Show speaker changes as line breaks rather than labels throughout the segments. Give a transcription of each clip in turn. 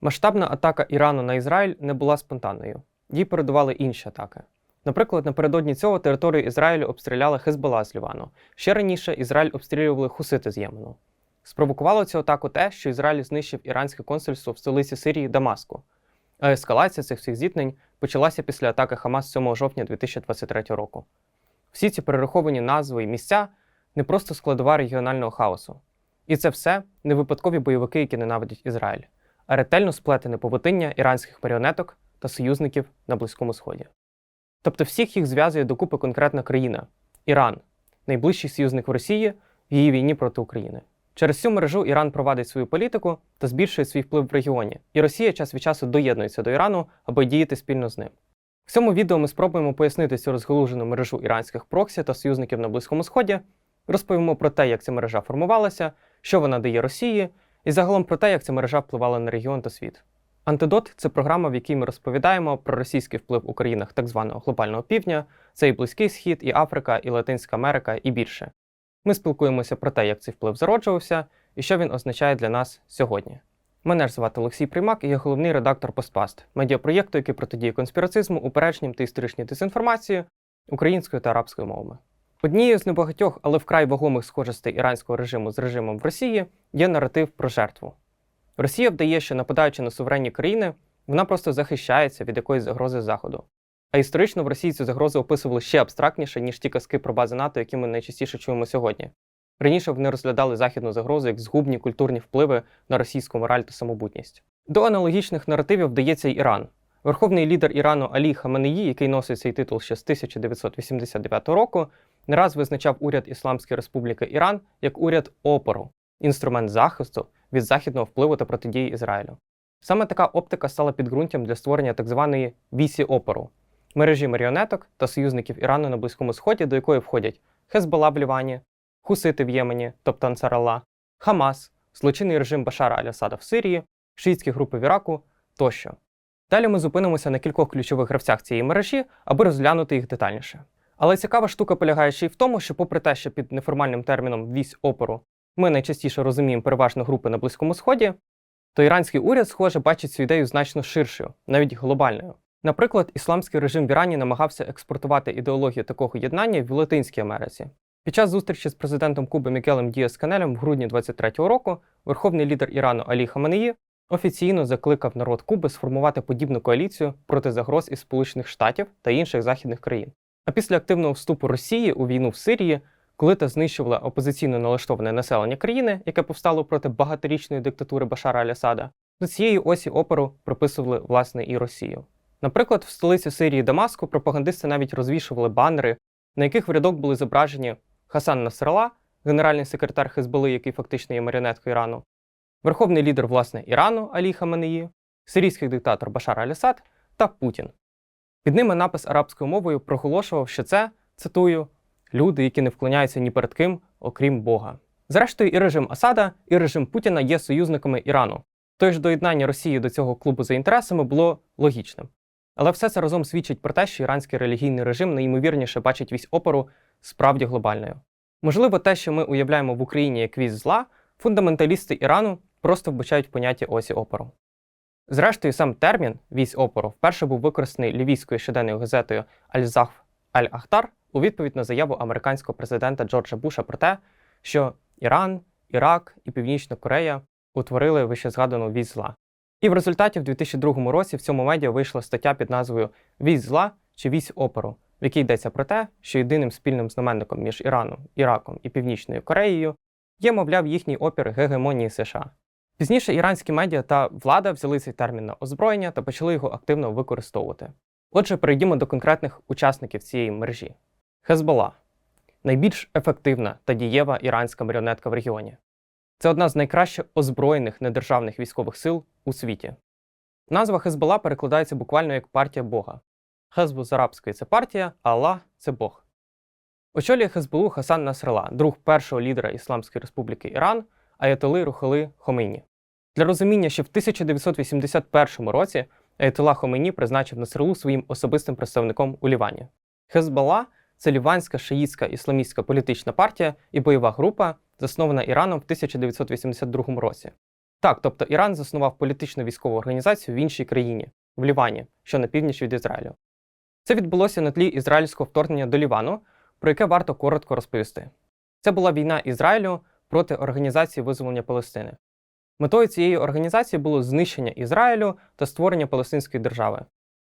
Масштабна атака Ірану на Ізраїль не була спонтанною. Їй передували інші атаки. Наприклад, напередодні цього територію Ізраїлю обстріляла Хезбола з Лівану. Ще раніше Ізраїль обстрілювали хусити з Ємену. Спровокувало цю атаку те, що Ізраїль знищив іранське консульство в столиці Сирії Дамаску. А ескалація цих всіх зіткнень почалася після атаки Хамас 7 жовтня 2023 року. Всі ці перераховані назви і місця не просто складова регіонального хаосу. І це все не випадкові бойовики, які ненавидять Ізраїль, ретельно сплетене поведіння іранських маріонеток та союзників на Близькому Сході. Тобто всіх їх зв'язує докупи конкретна країна Іран, найближчий союзник в Росії в її війні проти України. Через цю мережу Іран провадить свою політику та збільшує свій вплив в регіоні, і Росія час від часу доєднується до Ірану, аби діяти спільно з ним. В цьому відео ми спробуємо пояснити цю розгалужену мережу іранських проксі та союзників на Близькому Сході, розповімо про те, як ця мережа формувалася, що вона дає Росії, і загалом про те, як ця мережа впливала на регіон та світ. Антидот це програма, в якій ми розповідаємо про російський вплив у країнах так званого глобального півдня, це і Близький Схід, і Африка, і Латинська Америка, і більше. Ми спілкуємося про те, як цей вплив зароджувався і що він означає для нас сьогодні. Мене ж звати Олексій Приймак, і я головний редактор Постпаст, медіапроєкту, який протидіє конспірацизму, упередженням та історичній дезінформації українською та арабською мовами. Однією з небагатьох, але вкрай вагомих схожостей іранського режиму з режимом в Росії є наратив про жертву. Росія вдає, що нападаючи на суверенні країни, вона просто захищається від якоїсь загрози Заходу. А історично в Росії цю загрозу описували ще абстрактніше, ніж ті казки про бази НАТО, які ми найчастіше чуємо сьогодні. Раніше вони розглядали західну загрозу як згубні культурні впливи на російську мораль та самобутність. До аналогічних наративів вдається й Іран. Верховний лідер Ірану Алі Хаменеї, який носить цей титул ще з 1989 року, не раз визначав уряд Ісламської Республіки Іран як уряд опору, інструмент захисту від західного впливу та протидії Ізраїлю. Саме така оптика стала підґрунтям для створення так званої вісі опору мережі маріонеток та союзників Ірану на Близькому Сході, до якої входять Хезбола в Лівані, Хусити в Ємені, тобто Ансаралла, Хамас, злочинний режим Башара Аль-Асада в Сирії, шиїтські групи в Іраку тощо. Далі ми зупинимося на кількох ключових гравцях цієї мережі, аби розглянути їх детальніше. Але цікава штука полягає ще й в тому, що, попри те, що під неформальним терміном вісь опору ми найчастіше розуміємо переважно групи на Близькому Сході, то іранський уряд, схоже, бачить цю ідею значно ширшою, навіть глобальною. Наприклад, ісламський режим в Ірані намагався експортувати ідеологію такого єднання в Латинській Америці. Під час зустрічі з президентом Куби Мікелем Діас Канелем в грудні 23-го року верховний лідер Ірану Алі Хаменеї офіційно закликав народ Куби сформувати подібну коаліцію проти загроз із Сполучених Штатів та інших західних країн. А після активного вступу Росії у війну в Сирії, коли та знищувала опозиційно налаштоване населення країни, яке повстало проти багаторічної диктатури Башара Аль-Асада, до цієї осі опору приписували власне і Росію. Наприклад, в столиці Сирії Дамаску пропагандисти навіть розвішували банери, на яких в рядок були зображені Хасан Насрала, генеральний секретар Хезболи, який фактично є маріонеткою Ірану, верховний лідер власне Ірану Алі Хаменеї, сирійський диктатор Башар Аль-Асад та Путін. Під ними напис арабською мовою проголошував, що це, цитую, люди, які не вклоняються ні перед ким, окрім Бога. Зрештою, і режим Асада, і режим Путіна є союзниками Ірану. Тож доєднання Росії до цього клубу за інтересами було логічним. Але все це разом свідчить про те, що іранський релігійний режим найімовірніше бачить вісь опору справді глобальною. Можливо, те, що ми уявляємо в Україні як вісь зла, фундаменталісти Ірану просто вбачають в понятті осі опору. Зрештою, сам термін вісь опору вперше був використаний лівійською щоденною газетою Аль-Захф Аль-Ахтар у відповідь на заяву американського президента Джорджа Буша про те, що Іран, Ірак і Північна Корея утворили вищезгадану вісь зла. І в результаті в 2002 році в цьому медіа вийшла стаття під назвою Вісь зла чи вісь опору, в якій йдеться про те, що єдиним спільним знаменником між Іраном, Іраком і Північною Кореєю є, мовляв, їхній опір гегемонії США. Пізніше іранські медіа та влада взяли цей термін на озброєння та почали його активно використовувати. Отже, перейдімо до конкретних учасників цієї мережі. Хезбола найбільш ефективна та дієва іранська маріонетка в регіоні. Це одна з найкраще озброєних недержавних військових сил у світі. Назва Хезбола перекладається буквально як партія Бога. Хезбу з арабської це партія, а Аллах це Бог. Очолює Хезболу Хасан Насрала, друг першого лідера Ісламської Республіки Іран, Аятоли Рухали Хомейні. Для розуміння, що в 1981 році Аятолла Хомейні призначив Насралу своїм особистим представником у Лівані. Хезбола це ліванська шиїтська ісламістська політична партія і бойова група, заснована Іраном в 1982 році. Так, тобто Іран заснував політично військову організацію в іншій країні, в Лівані, що на північ від Ізраїлю. Це відбулося на тлі ізраїльського вторгнення до Лівану, про яке варто коротко розповісти. Це була війна Ізраїлю проти Організації визволення Палестини. Метою цієї організації було знищення Ізраїлю та створення Палестинської держави.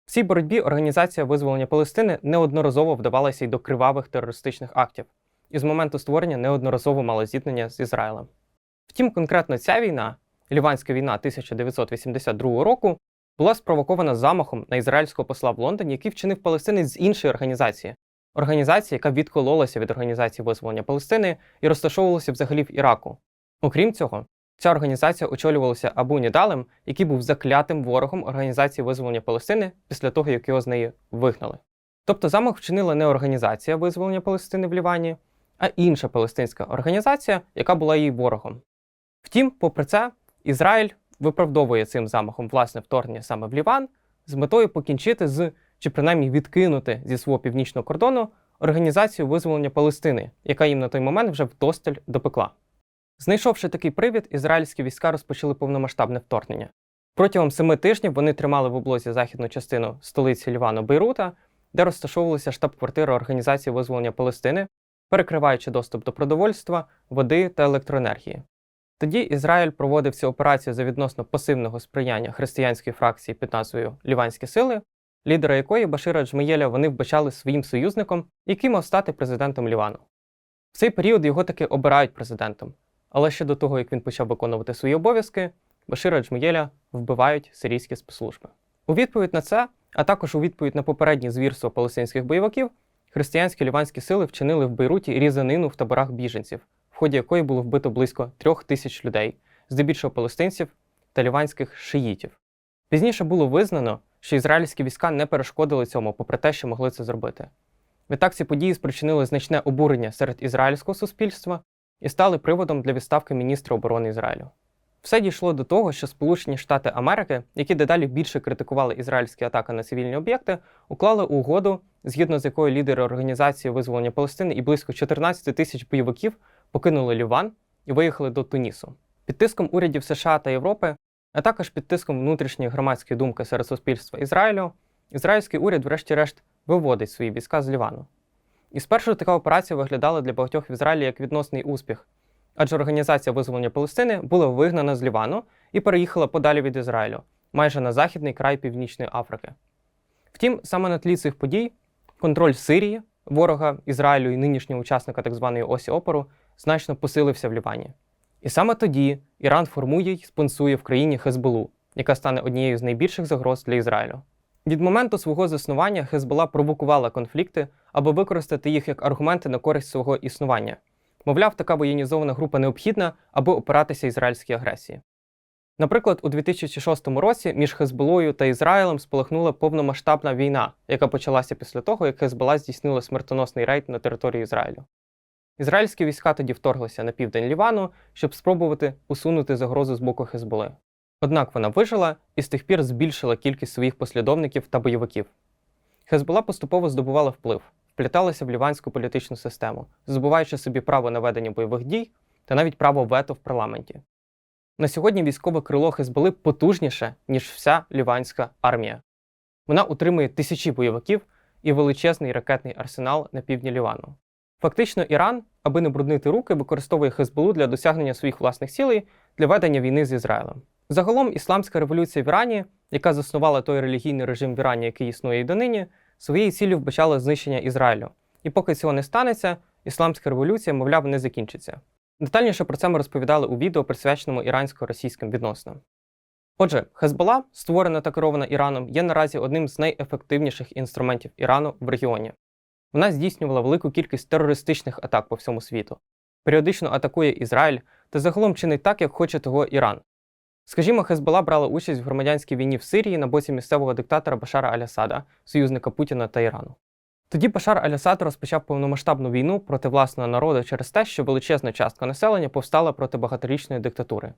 В цій боротьбі Організація визволення Палестини неодноразово вдавалася й до кривавих терористичних актів, і з моменту створення неодноразово мала зіткнення з Ізраїлем. Втім, конкретно ця війна, Ліванська війна 1982 року, була спровокована замахом на ізраїльського посла в Лондоні, який вчинив палестинець з іншої організації, організації, яка відкололася від організації визволення Палестини і розташовувалася взагалі в Іраку. Окрім цього, ця організація очолювалася Абу Нідалем, який був заклятим ворогом організації визволення Палестини після того, як його з неї вигнали. Тобто замах вчинила не організація визволення Палестини в Лівані, а інша палестинська організація, яка була її ворогом. Втім, попри це, Ізраїль виправдовує цим замахом власне вторгнення саме в Ліван з метою покінчити з чи принаймні відкинути зі свого північного кордону організацію визволення Палестини, яка їм на той момент вже вдосталь допекла. Знайшовши такий привід, ізраїльські війська розпочали повномасштабне вторгнення. Протягом семи тижнів вони тримали в облозі західну частину столиці Лівану Бейрута, де розташовувалася штаб-квартира Організації визволення Палестини, перекриваючи доступ до продовольства, води та електроенергії. Тоді Ізраїль проводив цю операцію за відносно пасивного сприяння християнської фракції під назвою Ліванські сили, лідера якої Башира Джмеєля вони вбачали своїм союзником, який мав стати президентом Лівану. В цей період його таки обирають президентом, але ще до того, як він почав виконувати свої обов'язки, Башира Джмеєля вбивають сирійські спецслужби. У відповідь на це, а також у відповідь на попередні звірства палестинських бойовиків, християнські ліванські сили вчинили в Бейруті різанину в таборах біженців, в ході якої було вбито близько трьох тисяч людей, здебільшого палестинців та ліванських шиїтів. Пізніше було визнано, що ізраїльські війська не перешкодили цьому, попри те, що могли це зробити. Відтак ці події спричинили значне обурення серед ізраїльського суспільства і стали приводом для відставки міністра оборони Ізраїлю. Все дійшло до того, що Сполучені Штати Америки, які дедалі більше критикували ізраїльські атаки на цивільні об'єкти, уклали угоду, згідно з якою лідери Організації визволення Палестини і близько 14 тисяч бойовиків покинули Ліван і виїхали до Тунісу. Під тиском урядів США та Європи, а також під тиском внутрішньої громадської думки серед суспільства Ізраїлю, ізраїльський уряд, врешті-решт, виводить свої війська з Лівану. І спершу така операція виглядала для багатьох в Ізраїлі як відносний успіх, адже організація визволення Палестини була вигнана з Лівану і переїхала подалі від Ізраїлю, майже на західний край Північної Африки. Втім, саме на тлі цих подій контроль Сирії, ворога Ізраїлю і нинішнього учасника так званої осі опору, значно посилився в Лівані. І саме тоді Іран формує й спонсує в країні Хезболу, яка стане однією з найбільших загроз для Ізраїлю. Від моменту свого заснування Хезбола провокувала конфлікти, аби використати їх як аргументи на користь свого існування. Мовляв, така воєнізована група необхідна, аби опиратися ізраїльській агресії. Наприклад, у 2006 році між Хезболою та Ізраїлем спалахнула повномасштабна війна, яка почалася після того, як Хезбола здійснила смертоносний рейд на територію Ізраїлю. Ізраїльські війська тоді вторглися на південь Лівану, щоб спробувати усунути загрозу з боку Хезболи. Однак вона вижила і з тих пір збільшила кількість своїх послідовників та бойовиків. Хезбола поступово здобувала вплив, впліталася в ліванську політичну систему, здобуваючи собі право на ведення бойових дій та навіть право вето в парламенті. На сьогодні військове крило Хезболи потужніше, ніж вся ліванська армія. Вона утримує тисячі бойовиків і величезний ракетний арсенал на півдні Лівану. Фактично, Іран, аби не бруднити руки, використовує Хезболу для досягнення своїх власних цілей для ведення війни з Ізраїлем. Загалом, ісламська революція в Ірані, яка заснувала той релігійний режим в Ірані, який існує і донині, своєю ціллю вбачала знищення Ізраїлю. І поки цього не станеться, ісламська революція, мовляв, не закінчиться. Детальніше про це ми розповідали у відео, присвяченому ірансько-російським відносинам. Отже, Хезбола, створена та керована Іраном, є наразі одним з найефективніших інструментів Ірану в регіоні. Вона здійснювала велику кількість терористичних атак по всьому світу, періодично атакує Ізраїль та загалом чинить так, як хоче того Іран. Скажімо, Хезбола брала участь в громадянській війні в Сирії на боці місцевого диктатора Башара Алясада, союзника Путіна та Ірану. Тоді Башар Алясад розпочав повномасштабну війну проти власного народу через те, що величезна частка населення повстала проти багаторічної диктатури.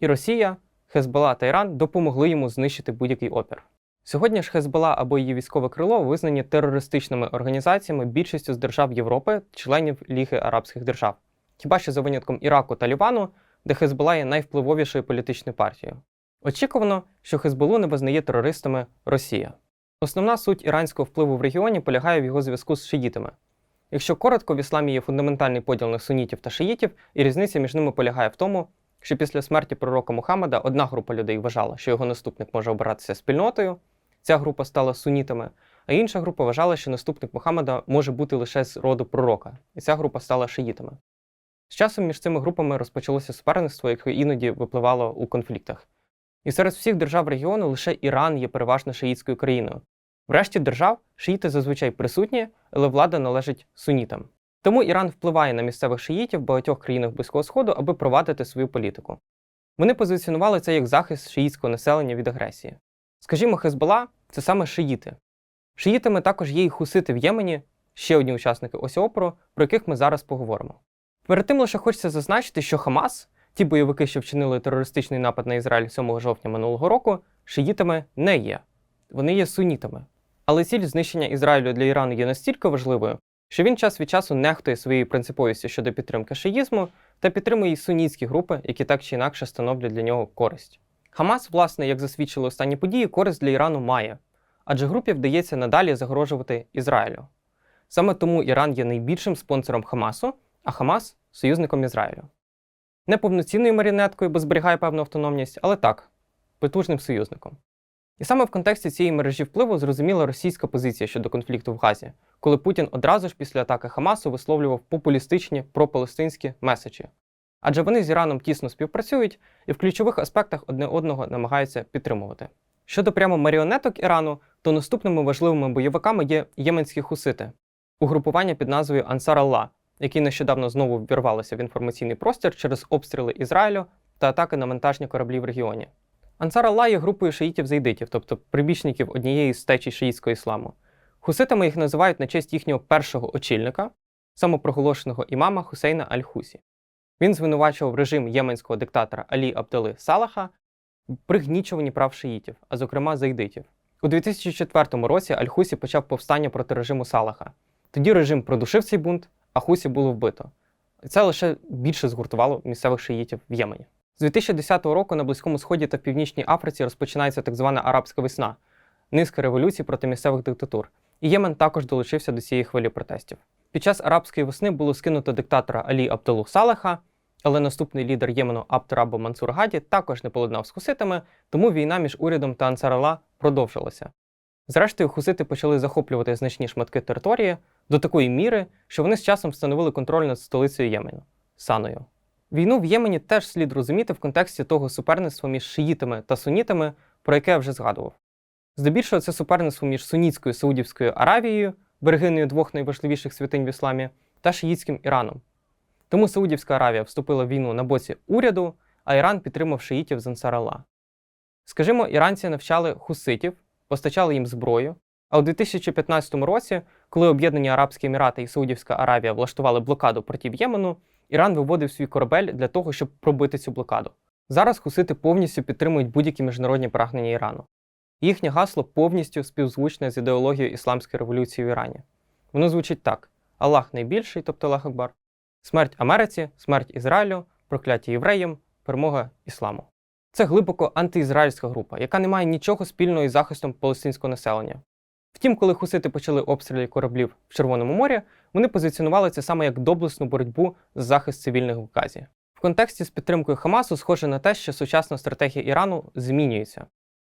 І Росія, Хезбола та Іран допомогли йому знищити будь-який опір. Сьогодні ж Хезбола або її військове крило визнані терористичними організаціями більшістю з держав Європи, членів Ліги Арабських держав. Хіба що за винятком Іраку та Лівану, де Хезбола є найвпливовішою політичною партією. Очікувано, що Хезболу не визнає терористами Росія. Основна суть іранського впливу в регіоні полягає в його зв'язку з шиїтами. Якщо коротко, в ісламі є фундаментальний поділ на сунітів та шиїтів, і різниця між ними полягає в тому, що після смерті пророка Мухаммада одна група людей вважала, що його наступник може обиратися спільнотою, ця група стала сунітами, а інша група вважала, що наступник Мухаммада може бути лише з роду пророка, і ця група стала шиїтами. З часом між цими групами розпочалося суперництво, яке іноді випливало у конфліктах. І серед всіх держав регіону лише Іран є переважно шиїтською країною. В решті держав шиїти зазвичай присутні, але влада належить сунітам. Тому Іран впливає на місцевих шиїтів в багатьох країнах Близького Сходу, аби провадити свою політику. Вони позиціонували це як захист шиїтського населення від агресії. Скажімо, Хезбола це саме шиїти. Шиїтами також є і хусити в Ємені, ще одні учасники ось опору, про яких ми зараз поговоримо. Перед тим лише хочеться зазначити, що Хамас, ті бойовики, що вчинили терористичний напад на Ізраїль 7 жовтня минулого року, шиїтами не є. Вони є сунітами. Але ціль знищення Ізраїлю для Ірану є настільки важливою, що він час від часу нехтує своєю принциповістю щодо підтримки шиїзму та підтримує і сунітські групи, які так чи інакше становлять для нього користь. Хамас, власне, як засвідчили останні події, користь для Ірану має, адже групі вдається надалі загрожувати Ізраїлю. Саме тому Іран є найбільшим спонсором Хамасу, а Хамас союзником Ізраїлю. Не повноцінною маріонеткою, бо зберігає певну автономність, але так, потужним союзником. І саме в контексті цієї мережі впливу зрозуміла російська позиція щодо конфлікту в Газі, коли Путін одразу ж після атаки Хамасу висловлював популістичні пропалестинські меседжі. Адже вони з Іраном тісно співпрацюють і в ключових аспектах одне одного намагаються підтримувати. Щодо прямо маріонеток Ірану, то наступними важливими бойовиками є єменські хусити, угрупування під назвою Ансар Алла, які нещодавно знову ввірвалися в інформаційний простір через обстріли Ізраїлю та атаки на вантажні кораблі в регіоні. Ансар Алла є групою шиїтів-зайдитів, тобто прибічників однієї з течій шиїтського ісламу. Хуситами їх називають на честь їхнього першого очільника, самопроголошеного імама Хусейна Аль-Хусі. Він звинувачував режим єменського диктатора Алі Абдали Салаха в пригнічуванні прав шиїтів, а зокрема зайдитів. У 2004 році Аль-Хусі почав повстання проти режиму Салаха. Тоді режим продушив цей бунт, а Хусі було вбито. Це лише більше згуртувало місцевих шиїтів в Ємені. З 2010 року на Близькому Сході та в Північній Африці розпочинається так звана арабська весна, низка революцій проти місцевих диктатур. І Ємен також долучився до цієї хвилі протестів. Під час арабської весни було скинуто диктатора Алі Абдулу Салаха, але наступний лідер Ємену Абдурабу Мансур Гаді також не поладнав з хуситами, тому війна між урядом та Ансарала продовжилася. Зрештою, хусити почали захоплювати значні шматки території до такої міри, що вони з часом встановили контроль над столицею Ємену Саною. Війну в Ємені теж слід розуміти в контексті того суперництва між шиїтами та сунітами, про яке я вже згадував. Здебільшого це суперництво між Сунітською Саудівською Аравією, берегиною двох найважливіших святинь в ісламі, та шиїтським Іраном. Тому Саудівська Аравія вступила в війну на боці уряду, а Іран підтримав шиїтів з Ансаралла. Скажімо, іранці навчали хуситів, постачали їм зброю, а у 2015 році, коли Об'єднані Арабські Емірати і Саудівська Аравія влаштували блокаду проти Ємену, Іран виводив свій корабель для того, щоб пробити цю блокаду. Зараз хусити повністю підтримують будь-які міжнародні прагнення Ірану. Їхнє гасло повністю співзвучне з ідеологією ісламської революції в Ірані. Воно звучить так: Аллах найбільший, тобто Аллах Акбар, смерть Америці, смерть Ізраїлю, прокляття євреям, перемога ісламу. Це глибоко антиізраїльська група, яка не має нічого спільного із захистом палестинського населення. Втім, коли хусити почали обстріли кораблів в Червоному морі, вони позиціонували це саме як доблесну боротьбу за захист цивільних в Газі. В контексті з підтримкою Хамасу схоже на те, що сучасна стратегія Ірану змінюється.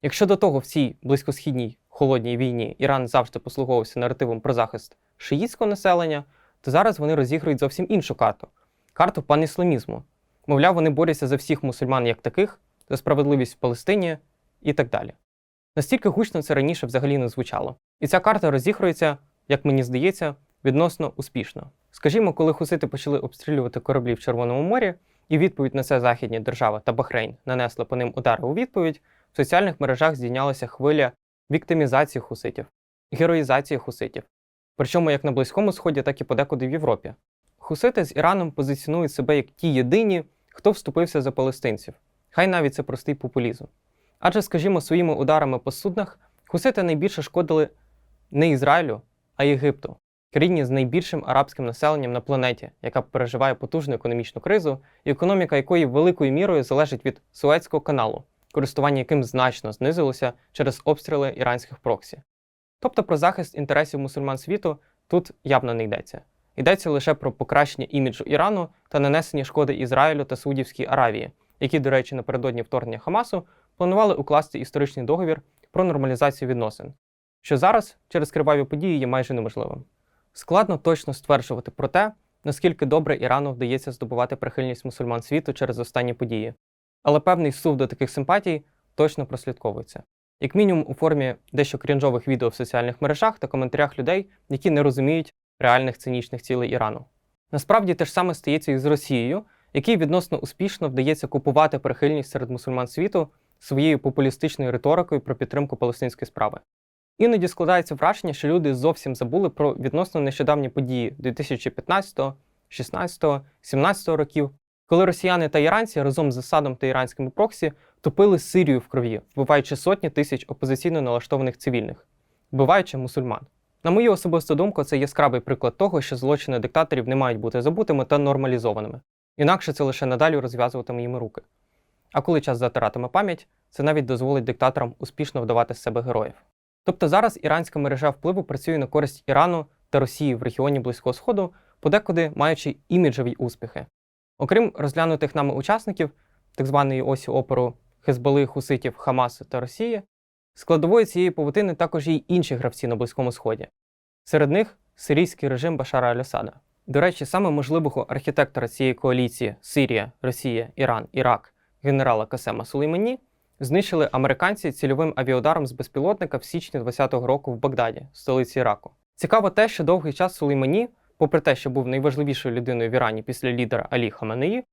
Якщо до того в цій близькосхідній холодній війні Іран завжди послуговувався наративом про захист шиїтського населення, то зараз вони розігрують зовсім іншу карту карту панісламізму. Мовляв, вони борються за всіх мусульман як таких, за справедливість в Палестині і так далі. Настільки гучно це раніше взагалі не звучало. І ця карта розігрується, як мені здається, відносно успішно. Скажімо, коли хусити почали обстрілювати кораблі в Червоному морі, і відповідь на це західні держави та Бахрейн нанесли по ним удари у відповідь, в соціальних мережах здійнялася хвиля віктимізації хуситів, героїзації хуситів. Причому як на Близькому Сході, так і подекуди в Європі. Хусити з Іраном позиціонують себе як ті єдині, хто вступився за палестинців. Хай навіть це простий популізм. Адже, скажімо, своїми ударами по суднах хусити найбільше шкодили не Ізраїлю, а Єгипту. країні з найбільшим арабським населенням на планеті, яка переживає потужну економічну кризу, економіка якої великою мірою залежить від Суецького каналу, користування яким значно знизилося через обстріли іранських проксі. Тобто про захист інтересів мусульман світу тут явно не йдеться. Йдеться лише про покращення іміджу Ірану та нанесення шкоди Ізраїлю та Саудівській Аравії, які, до речі, напередодні вторгнення Хамасу планували укласти історичний договір про нормалізацію відносин, що зараз через криваві події є майже неможливим. Складно точно стверджувати про те, наскільки добре Ірану вдається здобувати прихильність мусульман світу через останні події, але певний сув до таких симпатій точно прослідковується. Як мінімум у формі дещо крінжових відео в соціальних мережах та коментарях людей, які не розуміють реальних цинічних цілей Ірану. Насправді те ж саме стається і з Росією, якій відносно успішно вдається купувати прихильність серед мусульман світу своєю популістичною риторикою про підтримку палестинської справи. Іноді складається враження, що люди зовсім забули про відносно нещодавні події 2015, 16, 17 років, коли росіяни та іранці разом з Асадом та іранськими проксі топили Сирію в крові, вбиваючи сотні тисяч опозиційно налаштованих цивільних, вбиваючи мусульман. На мою особисту думку, це яскравий приклад того, що злочини диктаторів не мають бути забутими та нормалізованими. Інакше це лише надалі розв'язуватиме їм руки. А коли час затиратиме пам'ять, це навіть дозволить диктаторам успішно вдавати з себе героїв. Тобто зараз іранська мережа впливу працює на користь Ірану та Росії в регіоні Близького Сходу, подекуди маючи іміджеві успіхи. Окрім розглянутих нами учасників так званої осі опору Хезболи, Хуситів, Хамасу та Росії, складовою цієї павутини також й інші гравці на Близькому Сході. Серед них сирійський режим Башара Аль-Асада. До речі, саме можливого архітектора цієї коаліції Сирія, Росія, Іран, Ірак, генерала Касема Сулеймані знищили американці цільовим авіаударом з безпілотника в січні 20-го року в Багдаді, столиці Іраку. Цікаво те, що довгий час Сулеймані, попри те, що був найважливішою людиною в Ірані після лідера Алі Хаменеї,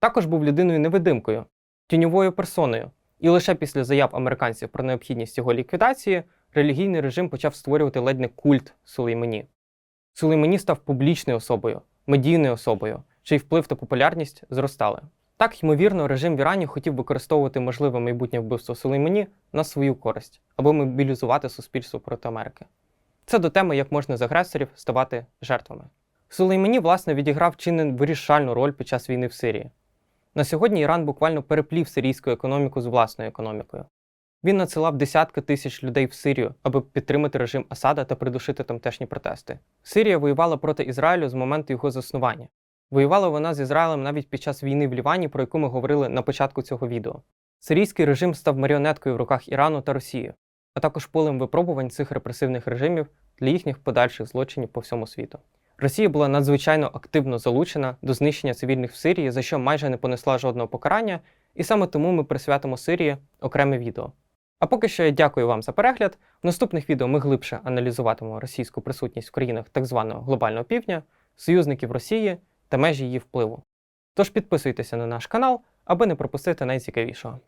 також був людиною невидимкою, тіньовою персоною. І лише після заяв американців про необхідність його ліквідації релігійний режим почав створювати ледь не культ Сулеймані. Сулеймані став публічною особою, медійною особою, чий вплив та популярність зростали. Так, ймовірно, режим в Ірані хотів використовувати можливе майбутнє вбивство Сулеймані на свою користь, аби мобілізувати суспільство проти Америки. Це до теми, як можна з агресорів ставати жертвами. Сулеймані, власне, відіграв чи не вирішальну роль під час війни в Сирії. На сьогодні Іран буквально переплів сирійську економіку з власною економікою. Він надсилав десятки тисяч людей в Сирію, аби підтримати режим Асада та придушити тамтешні протести. Сирія воювала проти Ізраїлю з моменту його заснування. Воювала вона з Ізраїлем навіть під час війни в Лівані, про яку ми говорили на початку цього відео. Сирійський режим став маріонеткою в руках Ірану та Росії, а також полем випробувань цих репресивних режимів для їхніх подальших злочинів по всьому світу. Росія була надзвичайно активно залучена до знищення цивільних в Сирії, за що майже не понесла жодного покарання, і саме тому ми присвятимо Сирії окреме відео. А поки що я дякую вам за перегляд. В наступних відео ми глибше аналізуватимемо російську присутність в країнах так званого глобального півдня, союзників Росії та межі її впливу. Тож підписуйтеся на наш канал, аби не пропустити найцікавішого.